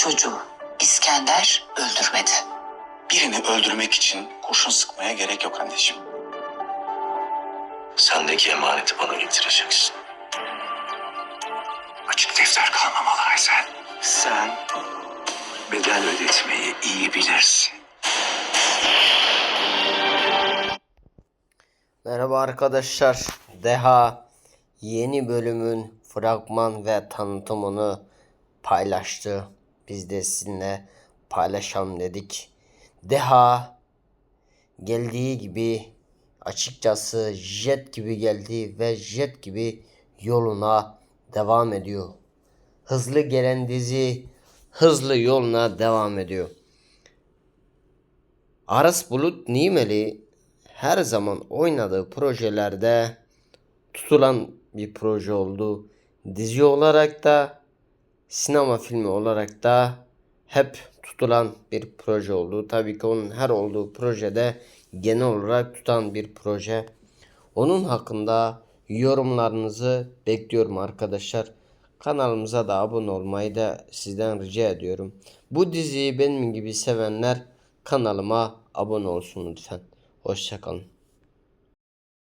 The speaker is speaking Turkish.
çocuğu İskender öldürmedi. Birini öldürmek için kurşun sıkmaya gerek yok anneciğim. Sendeki emaneti bana getireceksin. Açık defter kalmamalı Aysel. Sen bedel ödetmeyi iyi bilirsin. Merhaba arkadaşlar. Deha yeni bölümün fragman ve tanıtımını paylaştı. Biz de sizinle paylaşalım dedik. Deha geldiği gibi açıkçası jet gibi geldi ve jet gibi yoluna devam ediyor. Hızlı gelen dizi hızlı yoluna devam ediyor. Aras Bulut Nimeli her zaman oynadığı projelerde tutulan bir proje oldu. Dizi olarak da sinema filmi olarak da hep tutulan bir proje oldu. Tabii ki onun her olduğu projede genel olarak tutan bir proje. Onun hakkında yorumlarınızı bekliyorum arkadaşlar. Kanalımıza da abone olmayı da sizden rica ediyorum. Bu diziyi benim gibi sevenler kanalıma abone olsun lütfen. Hoşçakalın.